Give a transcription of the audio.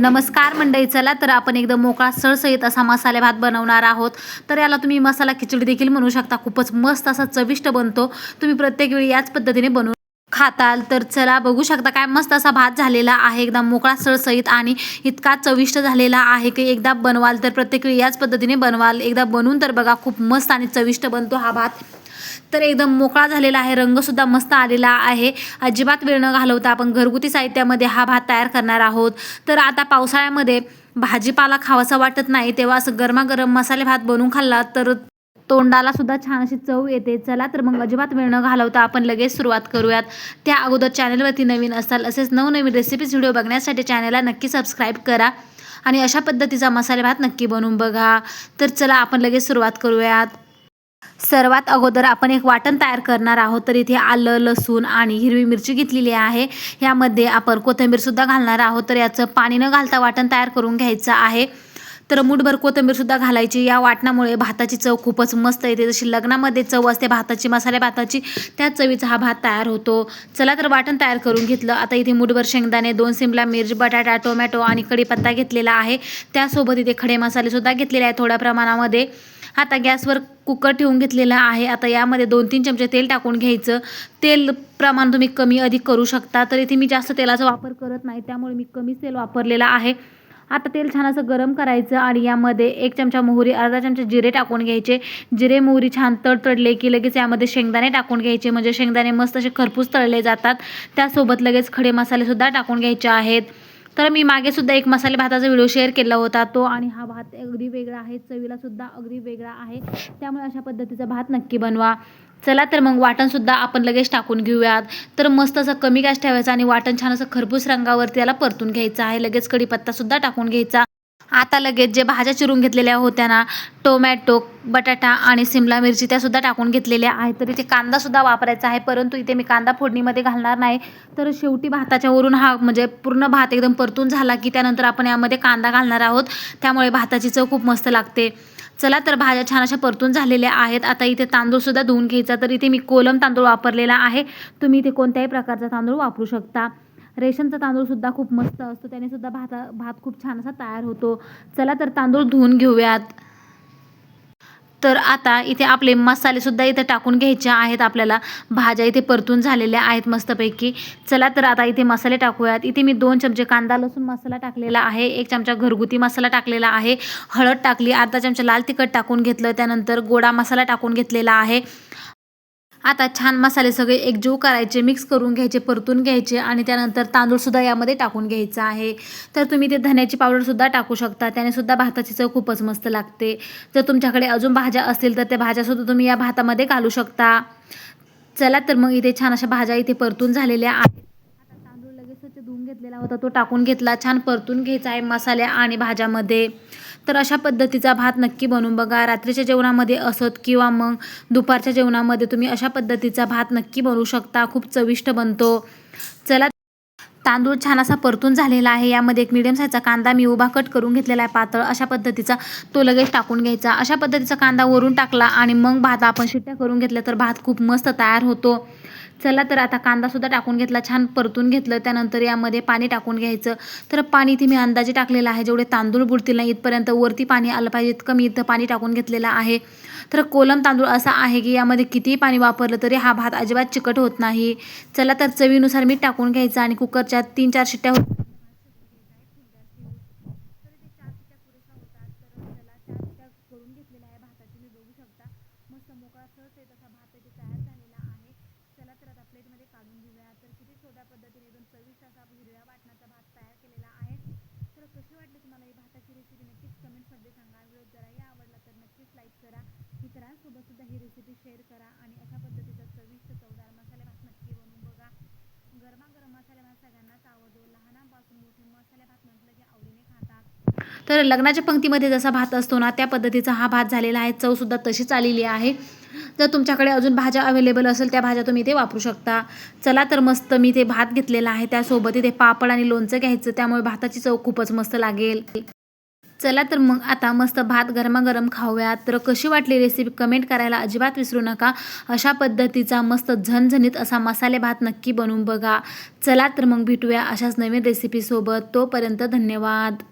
नमस्कार मंडळी चला तर आपण एकदम मोकळा सळसळीत असा मसाले भात बनवणार आहोत. तर याला तुम्ही मसाला खिचडी देखील म्हणू शकता. खूपच मस्त असा चविष्ट बनतो. तुम्ही प्रत्येक वेळी याच पद्धतीने बनवून खाताल. तर चला बघू शकता काय मस्त असा भात झालेला आहे. एकदम मोकळा सळसळीत आणि इतका चविष्ट झालेला आहे की एकदा बनवाल तर प्रत्येक वेळी याच पद्धतीने बनवाल. एकदा बनवून तर बघा खूप मस्त आणि चविष्ट बनतो हा भात. तर एकदम मोकळा झालेला आहे रंगसुद्धा मस्त आलेला आहे. अजिबात वेळ न घालवता आपण घरगुती साहित्यामध्ये हा भात तयार करणार आहोत. तर आता पावसाळ्यामध्ये भाजीपाला खावासा वाटत नाही तेव्हा असं गरमागरम मसाले भात बनवून खाल्ला तर तोंडाला सुद्धा छान अशी चव येते. चला तर मग अजिबात वेळ न घालवता आपण लगेच सुरुवात करूयात. त्या अगोदर चॅनलवरती नवीन असाल असेच नवनवीन रेसिपीज व्हिडिओ बघण्यासाठी चॅनलला नक्की सबस्क्राईब करा आणि अशा पद्धतीचा मसाले भात नक्की बनवून बघा. तर चला आपण लगेच सुरुवात करूयात. सर्वात अगोदर आपण एक वाटण तयार करणार आहोत. तर इथे आलं लसूण आणि हिरवी मिरची घेतलेली आहे. यामध्ये आपण कोथिंबीरसुद्धा घालणार आहोत. तर याचं पाणी न घालता वाटण तयार करून घ्यायचं आहे. तर मुठभर कोथिंबीरसुद्धा घालायची. या वाटणामुळे भाताची चव खूपच मस्त येते. जशी लग्नामध्ये चव असते भाताची मसाले भाताची त्या चवीचा हा भात तयार होतो. चला तर वाटण तयार करून घेतलं. आता इथे मुठभर शेंगदाणे दोन सिमला मिर्च बटाटा टोमॅटो आणि कढीपत्ता घेतलेला आहे. त्यासोबत इथे खडे मसालेसुद्धा घेतलेले आहे थोड्या प्रमाणामध्ये. आता गॅसवर कुकर ठेवून घेतलेला आहे. आता यामध्ये दोन तीन चमचे तेल टाकून घ्यायचं. तेल प्रमाण तुम्ही कमी अधिक करू शकता. तर इथे मी जास्त तेलाचा वापर करत नाही. त्यामुळे मी कमीच तेल वापरलेलं आहे. आता तेल छान असं गरम करायचं आणि यामध्ये एक चमचा मोहरी अर्धा चमचा जिरे टाकून घ्यायचे. जिरे मोहरी छान तडतडले की लगेच यामध्ये शेंगदाणे टाकून घ्यायचे. म्हणजे शेंगदाणे मस्त असे खरपूस तळले जातात. त्यासोबत लगेच खडे मसालेसुद्धा टाकून घ्यायचे आहेत. तर मी मागे सुद्धा एक मसाले भाताचा व्हिडिओ शेअर केला होता तो आणि हा भात अगदी वेगळा आहे चवीला सुद्धा अगदी वेगळा आहे. त्यामुळे अशा पद्धतीचा भात नक्की बनवा. चला तर मग वाटणसुद्धा आपण लगेच टाकून घेऊयात. तर मस्त असं कमी गॅस ठेवायचा आणि वाटण छान असं खरपूस रंगावरती त्याला परतून घ्यायचं आहे. लगेच कढीपत्तासुद्धा टाकून घ्यायचा. आता लगेच जे भाज्या चिरून घेतलेल्या होत्या ना टोमॅटो बटाटा आणि सिमला मिरची त्यासुद्धा टाकून घेतलेल्या आहेत. तर इथे कांदासुद्धा वापरायचा आहे परंतु इथे मी कांदा फोडणीमध्ये घालणार नाही. तर शेवटी भाताच्या वरून हा म्हणजे पूर्ण भात एकदम परतून झाला की त्यानंतर आपण यामध्ये कांदा घालणार आहोत. त्यामुळे भाताची चव खूप मस्त लागते. चला तर भाज्या छान अशा परतून झालेल्या आहेत. आता इथे तांदूळसुद्धा धुवून घ्यायचा. तर इथे मी कोलम तांदूळ वापरलेला आहे. तुम्ही इथे कोणत्याही प्रकारचा तांदूळ वापरू शकता. रेशनचा तांदूळसुद्धा खूप मस्त असतो. त्यानेसुद्धा भाता भात खूप छान असा तयार होतो. चला तर तांदूळ धुवून घेऊयात. तर आता इथे आपले मसालेसुद्धा इथे टाकून घ्यायचे आहेत. आपल्याला भाज्या इथे परतून झालेल्या आहेत मस्तपैकी. चला तर आता इथे मसाले टाकूयात. इथे मी दोन चमचे कांदा लसूण मसाला टाकलेला आहे. एक चमचा घरगुती मसाला टाकलेला आहे. हळद टाकली अर्धा चमचा लाल तिखट टाकून घेतलं. त्यानंतर गोडा मसाला टाकून घेतलेला आहे. आता छान मसाले सगळे एकजीव करायचे मिक्स करून घ्यायचे परतून घ्यायचे आणि त्यानंतर तांदूळसुद्धा यामध्ये टाकून घ्यायचा आहे. तर तुम्ही ते धन्याची पावडरसुद्धा टाकू शकता. त्याने सुद्धा भाताची चव खूपच मस्त लागते. जर तुमच्याकडे अजून भाज्या असतील तर त्या भाज्यासुद्धा तुम्ही या भातामध्ये घालू शकता. चला तर मग इथे छान अशा भाज्या इथे परतून झालेल्या आहेत. स्वच्छ होता तो टाकून घेतला. छान परतून घ्यायचा आहे मसाल्या आणि भाज्यामध्ये. तर अशा पद्धतीचा भात नक्की बनवून बघा. रात्रीच्या जेवणामध्ये असत किंवा मग दुपारच्या जेवणामध्ये तुम्ही अशा पद्धतीचा भात नक्की बनवू शकता. खूप चविष्ट बनतो. चला तांदूळ छान असा परतून झालेला आहे. यामध्ये एक मिडियम साईजचा कांदा मी उभा कट करून घेतलेला आहे पातळ. अशा पद्धतीचा तो लगेच टाकून घ्यायचा. अशा पद्धतीचा कांदा वरून टाकला आणि मग भात आपण शिट्ट्या करून घेतल्या तर भात खूप मस्त तयार होतो. चला तर आता कांदासुद्धा टाकून घेतला छान परतून घेतलं. त्यानंतर यामध्ये पाणी टाकून घ्यायचं. तर पाणी इथे मी अंदाजे टाकलेलं आहे. जेवढे तांदूळ बुडतील नाही इथपर्यंत वरती पाणी आलं पाहिजे. इतकं मी इथं पाणी टाकून घेतलेलं आहे. तर कोलम तांदूळ असा आहे की यामध्ये कितीही पाणी वापरलं तरी हा भात अजिबात चिकट होत नाही. चला तर चवीनुसार मीठ टाकून घ्यायचं आणि कुकर कुकरच्या तीन चार शिट्ट्या होत करून आहे भाताची शकता भात तयार झालेला आहे चला तर आता प्लेटमध्ये काढून घेऊया तर किती पद्धतीने हिरव्या वाटणाचा भात तयार केलेला आहे तर कशी तुम्हाला ही भाताची रेसिपी नक्कीच जराही आवडला तर नक्कीच करा मित्रांसोबत सुद्धा ही रेसिपी शेअर करा आणि अशा पद्धतीचा चविष्ट चवदार मसाले भात नक्की बनवा बघा गरमागरम मसाले भात सगळ्यांनाच आवडतो लहानापासून मोठे मसाले भात म्हटलं की आवडीने खातात तर लग्नाच्या पंक्तीमध्ये जसा भात असतो ना त्या पद्धतीचा हा भात झालेला आहे. चवसुद्धा तशीच आलेली आहे. जर तुमच्याकडे अजून भाज्या अवेलेबल असेल त्या भाज्या तुम्ही इथे वापरू शकता. चला तर मस्त मी ते भात घेतलेला आहे. त्यासोबत इथे पापड आणि लोणचं घ्यायचं. त्यामुळे भाताची चव खूपच मस्त लागेल. चला तर मग आता मस्त भात गरमागरम खाऊया तर कशी वाटली रेसिपी कमेंट करायला अजिबात विसरू नका. अशा पद्धतीचा मस्त झणझणीत असा मसाले भात नक्की बनवून बघा. चला तर मग भेटूया अशाच नवीन रेसिपीसोबत तोपर्यंत धन्यवाद.